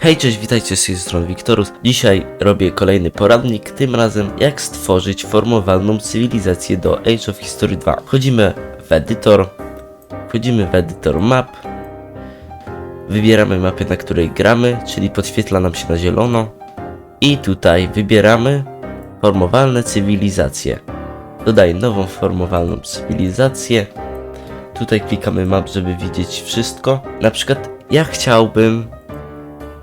Hej, cześć, witajcie z tej strony Wiktorus. Dzisiaj robię kolejny poradnik, tym razem jak stworzyć formowalną cywilizację do Age of History 2. Wchodzimy w edytor, wchodzimy w edytor map, wybieramy mapę, na której gramy, czyli podświetla nam się na zielono i tutaj wybieramy formowalne cywilizacje. Dodaj nową formowalną cywilizację. Tutaj klikamy map, żeby widzieć wszystko. Na przykład ja chciałbym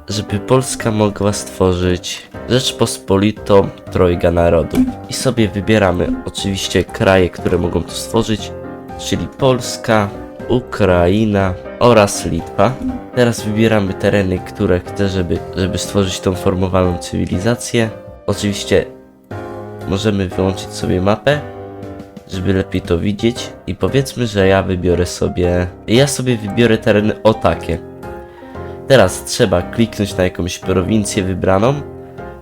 żeby Polska mogła stworzyć Rzeczpospolitą Trojga Narodów. I sobie wybieramy oczywiście kraje, które mogą to stworzyć, czyli Polska, Ukraina oraz Litwa. Teraz wybieramy tereny, które chcę, żeby, żeby stworzyć tą formowalną cywilizację. Oczywiście możemy wyłączyć sobie mapę, żeby lepiej to widzieć. I powiedzmy, że ja wybiorę sobie. Ja sobie wybiorę tereny o takie. Teraz trzeba kliknąć na jakąś prowincję wybraną.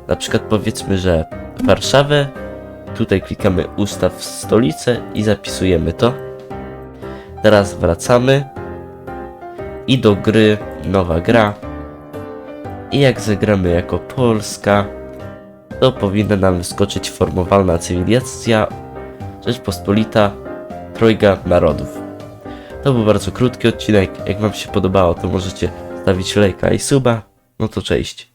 Na przykład powiedzmy, że Warszawę. Tutaj klikamy ustaw stolicę i zapisujemy to. Teraz wracamy. I do gry nowa gra. I jak zagramy jako Polska, to powinna nam wyskoczyć formowalna cywilizacja Rzeczpospolita Trojga Narodów. To był bardzo krótki odcinek. Jak Wam się podobało, to możecie stawić lajka i suba. No to cześć.